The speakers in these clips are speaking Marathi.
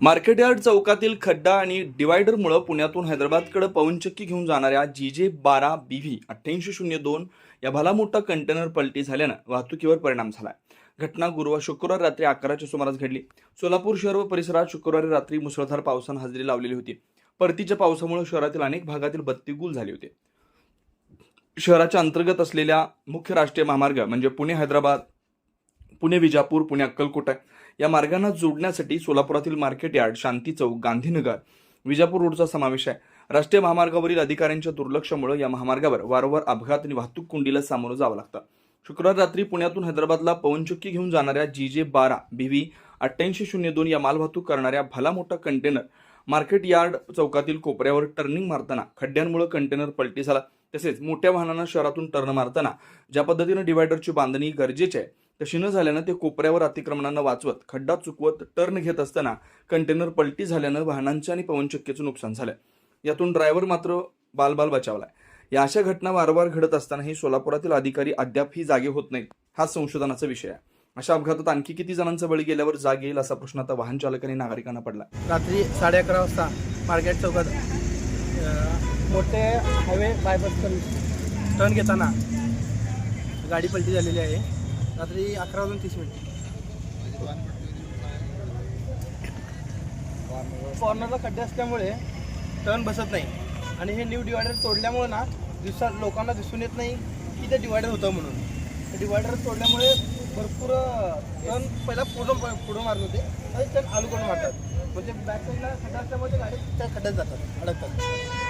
Market yard चौकातील खड्डा आणि डिवायडरमुळे पुण्यातून हैदराबादकडे पवनचक्की घेऊन जाणाऱ्या जी जे बारा बी व्ही अठ्ठ्याऐंशी शून्य दोन या भला मोठा कंटेनर पलटी झाल्यानं वाहतुकीवर परिणाम झाला घटना गुरुवार शुक्रवार रात्री अकराच्या सुमारास घडली. सोलापूर शहर व परिसरात शुक्रवारी रात्री मुसळधार पावसानं हजेरी लावलेली होती. परतीच्या पावसामुळे शहरातील अनेक भागातील बत्ती गुल झाली होती. शहराच्या अंतर्गत असलेल्या मुख्य राष्ट्रीय महामार्ग म्हणजे पुणे हैदराबाद पुणे विजापूर पुणे अक्कलकोटा या मार्गांना जोडण्यासाठी सोलापुरातील मार्केट यार्ड शांती चौक गांधीनगर विजापूर रोडचा समावेश आहे. राष्ट्रीय महामार्गावरील अधिकाऱ्यांच्या दुर्लक्षामुळे या महामार्गावर वारंवार अपघात आणि वाहतूक कुंडीला सामोरं जावं लागतं. शुक्रवार रात्री पुण्यातून हैदराबादला पवनचक्की घेऊन जाणाऱ्या जी जे बारा बी व्ही अठ्ठ्याऐंशी शून्य दोन या मालवाहतूक करणाऱ्या भला मोठा कंटेनर मार्केट यार्ड चौकातील कोपऱ्यावर टर्निंग मारताना खड्ड्यांमुळे कंटेनर पलटी झाला. तसेच मोठ्या वाहनांना शहरातून टर्न मारताना ज्या पद्धतीनं डिवायडरची बांधणी गरजेची आहे तशी न झाल्यानं ते कोपऱ्यावर अतिक्रमणानं वाचवत खड्डा चुकवत टर्न घेत असताना कंटेनर पलटी झाल्यानं वाहनांचं आणि पवनचक्कीचं नुकसान झालं यातून ड्रायव्हर मात्र बालबाल बचावलाय. या अशा घटना वारंवार घडत असतानाही सोलापुरातील अधिकारी अद्याप ही जागे होत नाहीत हा संशोधनाचा विषय आहे. अशा अपघातात आणखी किती जणांचा बळी गेल्यावर जाग येईल असा प्रश्न आता वाहन चालकांनी नागरिकांना पडला रात्री साडे अकरा वाजता मार्केट चौकात मोठे हायवे बायपास टर्न घेताना गाडी पलटी झालेली आहे. रात्री अकरा वाजून तीस मिनिट. कॉर्नरला खड्डे असल्यामुळे टर्न बसत नाही. आणि हे न्यू डिवायडर तोडल्यामुळे ना दिवसा लोकांना दिसून येत नाही की ते डिवायडर होतं म्हणून. डिवायडर तोडल्यामुळे भरपूर टर्न पहिला पुढं पुढं मारत होते. आणि टर्न आलू करून मारतात. म्हणजे बॅक साईडला खड्डा असल्यामुळे ते गाडी त्या खड्ड्यात जातात अडकतात.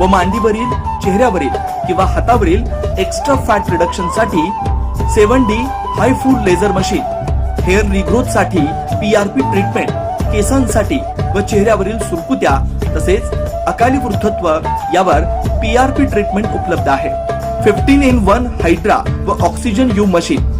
व मांडीवरील चेहऱ्यावरील किंवा हातावरील एक्स्ट्रा फॅट रिडक्शनसाठी सेवन डी हाय फूड लेझर मशीन हेअर रिग्रोथसाठी पीआरपी ट्रीटमेंट केसांसाठी व चेहऱ्यावरील सुरकुत्या तसेच अकाली वृद्धत्व यावर पीआरपी ट्रीटमेंट उपलब्ध आहे. फिफ्टीन इन वन हायड्रा व oxygen U machine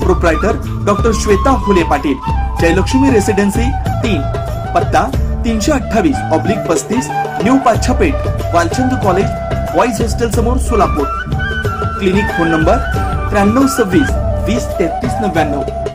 Proprietor doctor Shweta Phule Patil Jayalakshmi residency तीन पत्ता तीनशे अठ्ठावीस ऑब्लिक पस्तीस new Pachhapeth Walchand college boys hostel समोर सोलापूर. क्लिनिक फोन नंबर त्र्याण्णव सव्वीस वीस तेहतीस नव्याण्णव.